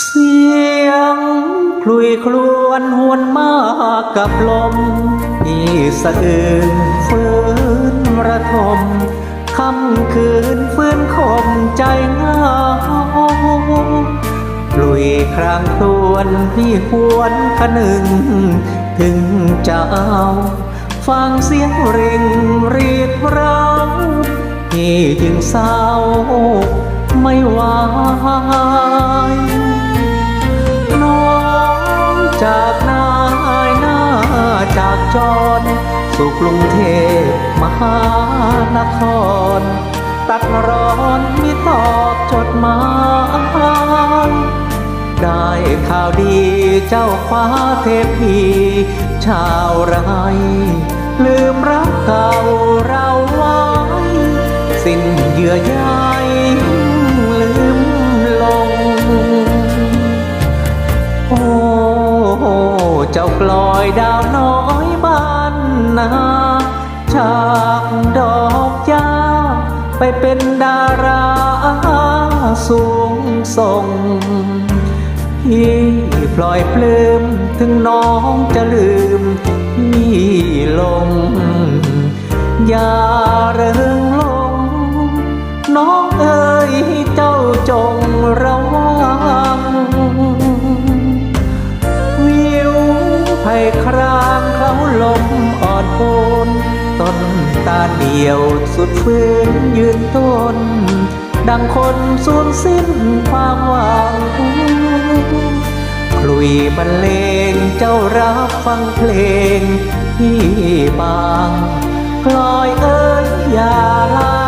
เสียงคลุยคลวนหวนมากกับลมที่สะอื่นฟื้นระทมค่ำคืนฟื้นคมใจเงาปลุยครางควนพี่หวนคนึง ถึงจะเอาฟังเสียงเริงรีดร้างพี่จึงเศร้าไม่ไหว จร สู่กรุงเทพมหานคร ตัดร้อนมีตอบจดหมายได้ข่าวดีเจ้าฟ้าเทพีชาวไรลืมรักเก่าเราไว้ สิ้นเยื่อใยลืมลง โอ้ เจ้ากลอยดาวน้อยบ้านนาจากดอกยาไปเป็นดาราสูงส่งพี่ปล่อยปลื้มถึงน้องจะลืมพี่ลง อย่าเริงล ครางเขาลมอ่อนโอนต้นตาเดียวสุดฟื้นยืนต้น ดังคนสูญสิ้นความหวังคลุยบรรเลงเจ้ารับฟังเพลงที่บางกลอยเอ้ยอย่าลา